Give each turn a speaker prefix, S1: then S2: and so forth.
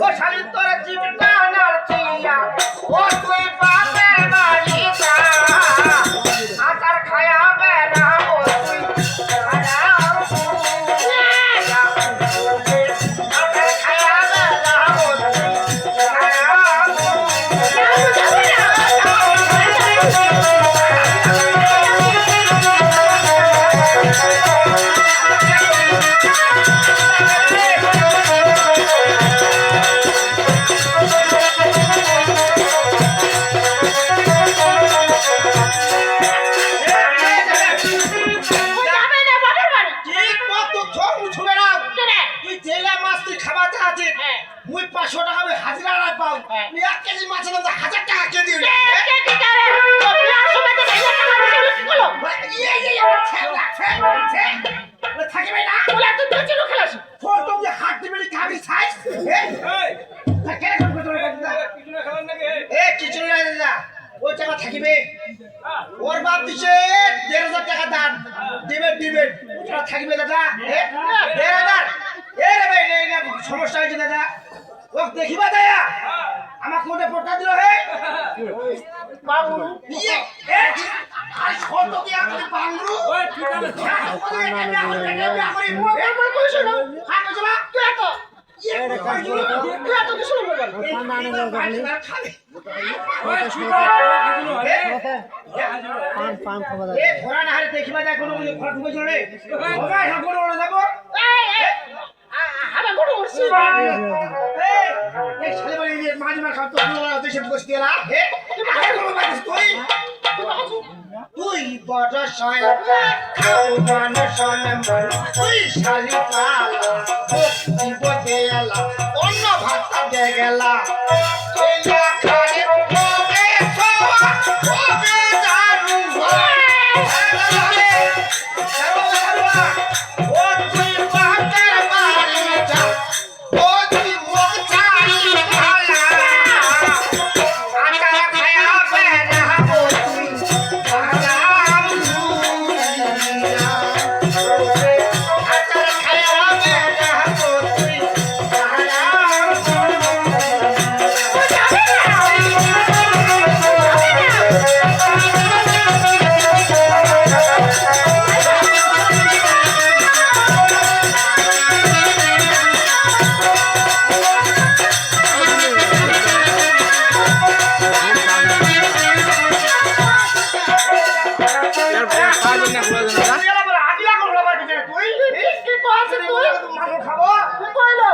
S1: ও শালি তোরা জীবনটা আনার চিয়া ও তুই মুই পাঁচশো টাকা আমি হাজিরা রাখ পাও
S2: হ্যাঁ।
S1: তুই এক কেজি মাছের দাম হাজার টাকা কে
S2: কে কে কি করে কি করল
S1: ইয়ে ইয়ে ইয়ে থাকিবে না।
S2: খেলাস?
S1: ফোন তো যে হাত দিবি খাবি সাইজ তা কেন কথা বলছিস এ কিছু নাই দাদা ওই টাকা থাকিবে ওর বাপ দিছে দেড় হাজার টাকা দান। দিবে দিবে ওটা থাকিবে দাদা। এ দেড় হাজার। এ রে, সমস্যা হয়েছে দাদা। ও দেখিবা দয়া। আমার কোনটা পটা দিল হে।
S2: বাবু।
S1: এ আর ছোট কি আপনি বাংলু ওই ঠিক আছে।
S2: মই তুই এত
S1: দেখিবা যায় কোনো ঘর যাব মার খাও তো ওড়া তুই সব বসতি এলা হে আরে কোনো বাদ তুই বড় মান সনম তুই শালি পালা জীব দেয়ালা অন্য ভাত দে গেলা কইলা তুই?
S2: কি কইছিস তুই?
S1: খাব
S2: কি কইলো।